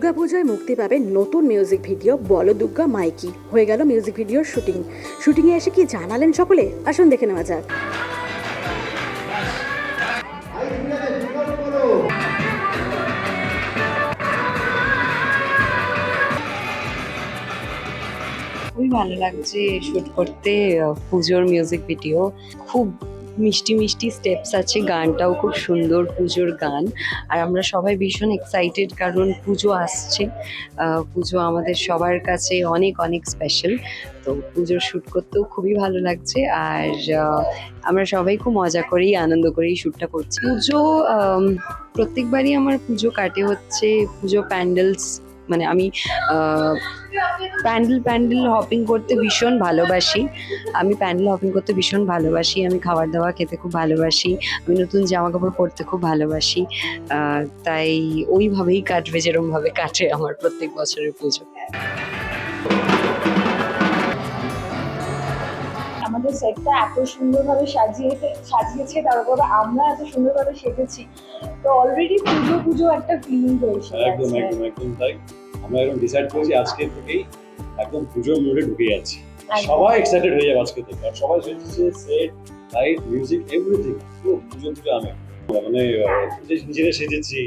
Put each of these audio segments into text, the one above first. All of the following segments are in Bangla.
দুর্গাপূজায় মুক্তি পাবে নতুন মিউজিক ভিডিও বলো দুর্গা মাইকি। হয়ে গেল মিউজিক ভিডিওর শুটিং শুটিংয়ে এসে কি জানালেন সকলে? আসুন দেখে নেওয়া যাক। খুবই ভালো লাগছে শুট করতে পুজোর মিউজিক ভিডিও খুব মিষ্টি মিষ্টি স্টেপস আছে, গানটাও খুব সুন্দর, পুজোর গান। আর আমরা সবাই ভীষণ এক্সাইটেড কারণ পুজো আসছে। পুজো আমাদের সবার কাছে অনেক অনেক স্পেশাল তো পুজোর শ্যুট করতেও খুবই ভালো লাগছে। আর আমরা সবাই খুব মজা করেই, আনন্দ করেই শ্যুটটা করছি। পুজো প্রত্যেকবারই আমার পুজো কাটে হচ্ছে পুজো প্যান্ডেলস মানে আমি প্যান্ডেল প্যান্ডেল হপিং করতে ভীষণ ভালোবাসি। আমি প্যান্ডেল হপিং করতে ভীষণ ভালোবাসি। আমি খাবার দাবার খেতে খুব ভালোবাসি। আমি নতুন জামা কাপড় পরতে খুব ভালোবাসি। তাই ওইভাবেই কাটবে যেরমভাবে কাটে আমার প্রত্যেক বছরের পুজো। আমাদের সেটটা এত সুন্দরভাবে সাজিয়ে সাজিয়েছে তারপরে আমরা এত সুন্দরভাবে সেজেছি। তো অলরেডি পুজো পুজো একটা ফিলিং রয়েছে একদম একদম একদম তাই? আমরা একদম ডিসাইড করেছি আজকে থেকেই একদম পুজোর মুডে ঢুকে যাচ্ছি। সবাই এক্সাইটেড হয়ে যাবে আজকে থেকে। আর সবাই সেজেছে সেট লাইট মিউজিক এভরিথিং পুরো পুজো পুজো আমি মানে নিজেরা সেজেছি।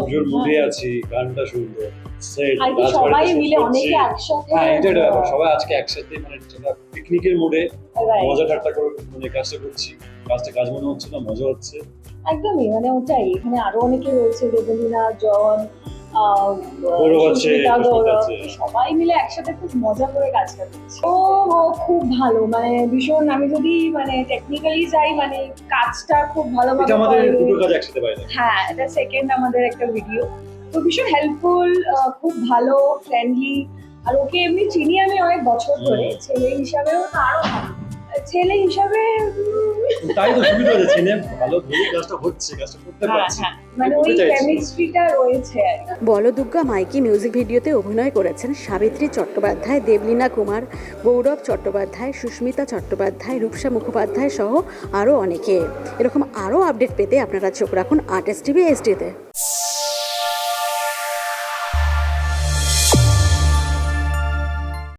পুজোর মুডে হ্যাঁ। আছি গানটা সুন্দর সেট সবাই মিলে অনেকে একসাথে হ্যাঁ এটা একটা সবাই আজকে একসাথে মানে পিকনিকের মুডে. মজা ঠাট্টা করে মানে কাজটা করছি। কাজটা কাজ মনে হচ্ছে না মজা হচ্ছে। একদমই। মানে ওটাই। এখানে আরও অনেকে রয়েছে দেবলীনা জন সবাই মিলে একসাথে খুব মজা করে কাজটা করছে। ও খুব ভালো মানে ভীষণ আমি যদি মানে টেকনিক্যালি যাই মানে কাজটা খুব ভালোভাবে আমাদের দুটো কাজ একসাথে হ্যাঁ এটা সেকেন্ড আমাদের একটা ভিডিও তো ভীষণ হেল্পফুল খুব ভালো ফ্রেন্ডলি আর ওকে এমনি চিনি আমি অনেক বছর ধরে। ছেলে হিসাবেও তো আরও ভালো। ছেলে হিসাবে তাই তো সুবিধা হয়েছে ছেলে। ভালো কাজটা হচ্ছে কাজটা করতে হ্যাঁ, পারছি। হ্যাঁ, মানে ওই কেমিস্ট্রিটা রয়েছে মাইকি মিউজিক ভিডিওতে অভিনয় করেছেন সাবিত্রী চট্টোপাধ্যায় দেবলীনা কুমার গৌরব চট্টোপাধ্যায় সুস্মিতা চট্টোপাধ্যায় রূপসা মুখোপাধ্যায় সহ আরও অনেকে। এরকম আরও আপডেট পেতে আপনারা চোখ রাখুন আর্টিস্ট টিভি এসডিতে